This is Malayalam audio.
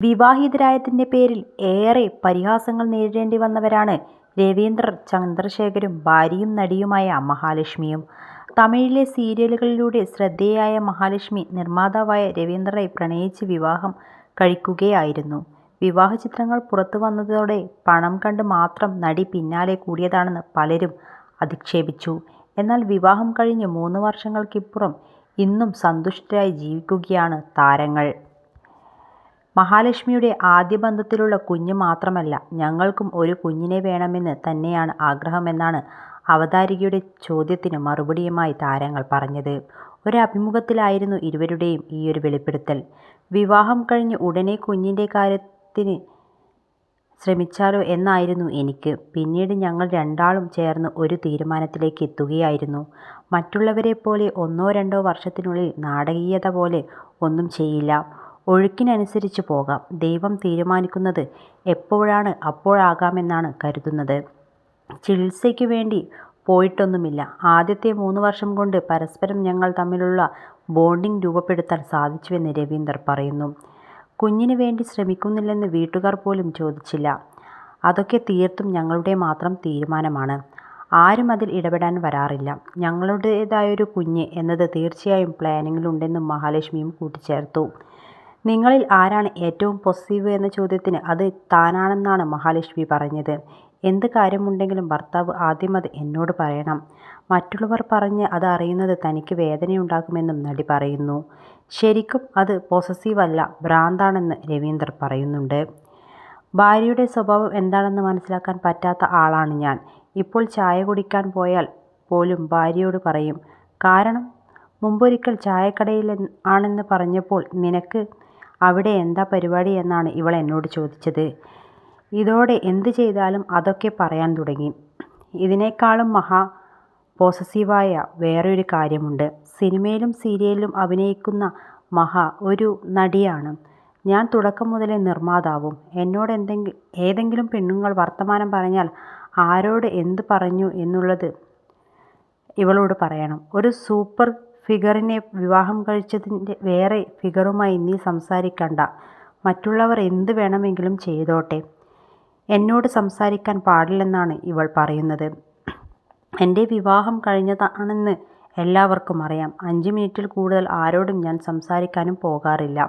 വിവാഹിതരായതിന്റെ പേരിൽ ഏറെ പരിഹാസങ്ങൾ നേരിടേണ്ടി വന്നവരാണ് രവീന്ദ്രർ ചന്ദ്രശേഖരും ഭാര്യയും നടിയുമായ മഹാലക്ഷ്മിയും. തമിഴിലെ സീരിയലുകളിലൂടെ ശ്രദ്ധേയയായ മഹാലക്ഷ്മി നിർമ്മാതാവായ രവീന്ദ്രനെ പ്രണയിച്ച് വിവാഹം കഴിക്കുകയായിരുന്നു. വിവാഹ ചിത്രങ്ങൾ പുറത്തു വന്നതോടെ പണം കണ്ട് മാത്രം നടി പിന്നാലെ കൂടിയതാണെന്ന് പലരും അധിക്ഷേപിച്ചു. എന്നാൽ വിവാഹം കഴിഞ്ഞ് മൂന്ന് വർഷങ്ങൾക്കിപ്പുറം ഇന്നും സന്തുഷ്ടരായി ജീവിക്കുകയാണ് താരങ്ങൾ. മഹാലക്ഷ്മിയുടെ ആദ്യ ബന്ധത്തിലുള്ള കുഞ്ഞ് മാത്രമല്ല ഞങ്ങൾക്കും ഒരു കുഞ്ഞിനെ വേണമെന്ന് തന്നെയാണ് ആഗ്രഹമെന്നാണ് അവതാരികയുടെ ചോദ്യത്തിന് മറുപടിയുമായി താരങ്ങൾ പറഞ്ഞത്. ഒരഭിമുഖത്തിലായിരുന്നു ഇരുവരുടെയും ഈയൊരു വെളിപ്പെടുത്തൽ. വിവാഹം കഴിഞ്ഞ് ഉടനെ കുഞ്ഞിന്റെ കാര്യത്തിന് ശ്രമിച്ചാലോ എന്നായിരുന്നു എനിക്ക്. പിന്നീട് ഞങ്ങൾ രണ്ടാളും ചേർന്ന് ഒരു തീരുമാനത്തിലേക്ക് എത്തുകയായിരുന്നു. മറ്റുള്ളവരെ പോലെ ഒന്നോ രണ്ടോ വർഷത്തിനുള്ളിൽ നാടകീയത പോലെ ഒന്നും ചെയ്യില്ല. ഒഴുക്കിനനുസരിച്ച് പോകാം. ദൈവം തീരുമാനിക്കുന്നത് എപ്പോഴാണ് അപ്പോഴാകാമെന്നാണ് കരുതുന്നത്. ചികിത്സയ്ക്ക് വേണ്ടി പോയിട്ടൊന്നുമില്ല. ആദ്യത്തെ മൂന്ന് വർഷം കൊണ്ട് പരസ്പരം ഞങ്ങൾ തമ്മിലുള്ള ബോണ്ടിംഗ് രൂപപ്പെടുത്താൻ സാധിച്ചുവെന്ന് രവീന്ദർ പറയുന്നു. കുഞ്ഞിന് വേണ്ടി ശ്രമിക്കുന്നില്ലെന്ന് വീട്ടുകാർ പോലും ചോദിച്ചില്ല. അതൊക്കെ തീർത്തും ഞങ്ങളുടെ മാത്രം തീരുമാനമാണ്. ആരും അതിൽ ഇടപെടാൻ വരാറില്ല. ഞങ്ങളുടേതായൊരു കുഞ്ഞ് എന്നത് തീർച്ചയായും പ്ലാനിങ്ങിലുണ്ടെന്നും മഹാലക്ഷ്മിയും കൂട്ടിച്ചേർത്തു. നിങ്ങളിൽ ആരാണ് ഏറ്റവും പോസിറ്റീവ് എന്ന ചോദ്യത്തിന് അത് താനാണെന്നാണ് മഹാലക്ഷ്മി പറഞ്ഞത്. എന്ത് കാര്യമുണ്ടെങ്കിലും ഭർത്താവ് ആദ്യം അത് എന്നോട് പറയണം. മറ്റുള്ളവർ പറഞ്ഞ് അത് അറിയുന്നത് തനിക്ക് വേദനയുണ്ടാക്കുമെന്നും നടി പറയുന്നു. ശരിക്കും അത് പൊസസീവ് അല്ല ഭ്രാന്താണെന്ന് രവീന്ദ്രർ പറയുന്നുണ്ട്. ഭാര്യയുടെ സ്വഭാവം എന്താണെന്ന് മനസ്സിലാക്കാൻ പറ്റാത്ത ആളാണ് ഞാൻ. ഇപ്പോൾ ചായ കുടിക്കാൻ പോയാൽ പോലും ഭാര്യയോട് പറയും. കാരണം മുമ്പൊരിക്കൽ ചായക്കടയിൽ ആണെന്ന് പറഞ്ഞപ്പോൾ നിനക്ക് അവിടെ എന്താ പരിപാടി എന്നാണ് ഇവൾ എന്നോട് ചോദിച്ചത്. ഇതോടെ എന്ത് ചെയ്താലും അതൊക്കെ പറയാൻ തുടങ്ങി. ഇതിനേക്കാളും മഹാ പൊസസീവായ വേറൊരു കാര്യമുണ്ട്. സിനിമയിലും സീരിയലിലും അഭിനയിക്കുന്ന മഹാ ഒരു നടിയാണ്. ഞാൻ തുടക്കം മുതലേ നിർമ്മാതാവും. എന്നോട് എന്തെങ്കിലും ഏതെങ്കിലും പെണ്ണുങ്ങൾ വർത്തമാനം പറഞ്ഞാൽ ആരോട് എന്ത് പറഞ്ഞു എന്നുള്ളത് ഇവളോട് പറയണം. ഒരു സൂപ്പർ ഫിഗറിനെ വിവാഹം കഴിച്ചതിന്റെ വേറെ ഫിഗറുമായി നീ സംസാരിക്കണ്ട. മറ്റുള്ളവർ എന്ത് വേണമെങ്കിലും ചെയ്തോട്ടെ. എന്നോട് സംസാരിക്കാൻ പാടില്ലെന്നാണ് ഇവൾ പറയുന്നത്. എന്റെ വിവാഹം കഴിഞ്ഞതാണെന്ന് എല്ലാവർക്കും അറിയാം. അഞ്ച് മിനിറ്റിൽ കൂടുതൽ ആരോടും ഞാൻ സംസാരിക്കാനും പോകാറില്ല.